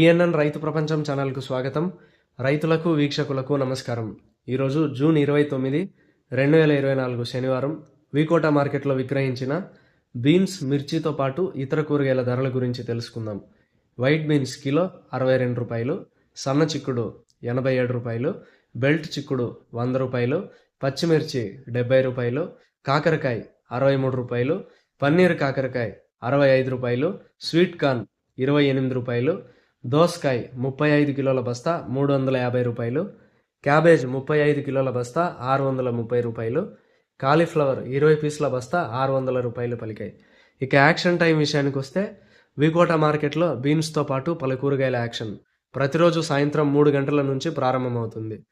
PNN రైతు ప్రపంచం ఛానల్కు స్వాగతం. రైతులకు వీక్షకులకు నమస్కారం. ఈరోజు జూన్ ఇరవై తొమ్మిది రెండు వేల ఇరవై నాలుగు శనివారం వికోట మార్కెట్లో విక్రయించిన బీన్స్ మిర్చితో పాటు ఇతర కూరగాయల ధరల గురించి తెలుసుకుందాం. వైట్ బీన్స్ కిలో అరవై రెండు రూపాయలు సన్న చిక్కుడు ఎనభై ఏడు రూపాయలు బెల్ట్ చిక్కుడు వంద రూపాయలు పచ్చిమిర్చి డెబ్బై రూపాయలు కాకరకాయ అరవై మూడు రూపాయలు పన్నీర్ కాకరకాయ అరవై ఐదు రూపాయలు స్వీట్ కార్న్ ఇరవై ఎనిమిది రూపాయలు దోసకాయ ముప్పై ఐదు కిలోల బస్తా మూడు వందల యాభై రూపాయలు. క్యాబేజ్ ముప్పై ఐదు కిలోల బస్తా ఆరు వందల ముప్పై రూపాయలు. కాలీఫ్లవర్ ఇరవై పీసుల బస్తా ఆరు వందల రూపాయలు పలికాయి. ఇక యాక్షన్ టైం విషయానికి వస్తే వికోట మార్కెట్లో బీన్స్తో పాటు పలు కూరగాయల యాక్షన్. ప్రతిరోజు సాయంత్రం మూడు గంటల నుంచి ప్రారంభమవుతుంది.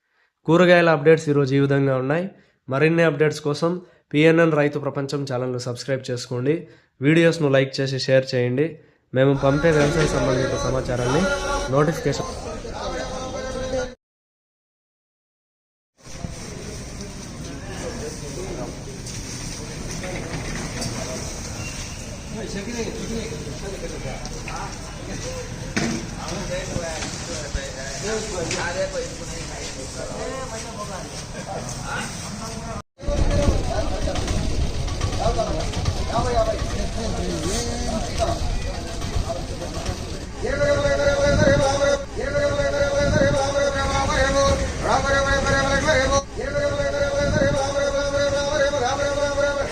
కూరగాయల అప్డేట్స్ ఈరోజు ఈ విధంగా ఉన్నాయి. మరిన్ని అప్డేట్స్ కోసం పిఎన్ఎన్ రైతు ప్రపంచం ఛానల్ను సబ్స్క్రైబ్ చేసుకోండి. వీడియోస్ను లైక్ చేసి షేర్ చేయండి. మేము పంపే వ్యవసాయ సంబంధిత సమాచారాన్ని notification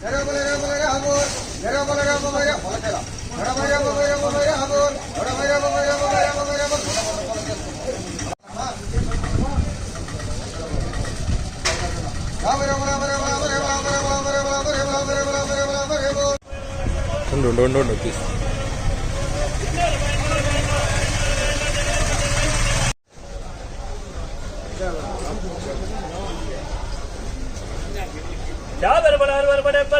Gara gara gara gara, amor. Gara gara gara gara, hola. Gara gara gara gara. don't don't don't don't please क्या बड़े बड़े बड़े बड़े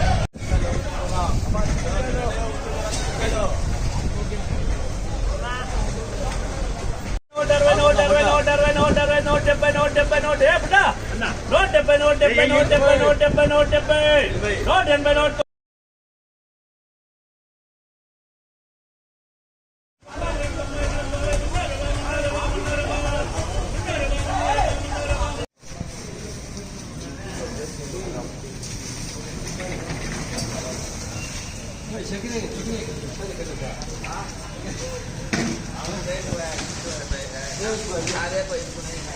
డెబ్బై నూట డెబ్బై నూట డెబ్బై నూట డెబ్బై నూట డెబ్బై నూట ఎనభై నూట अरे कोई नहीं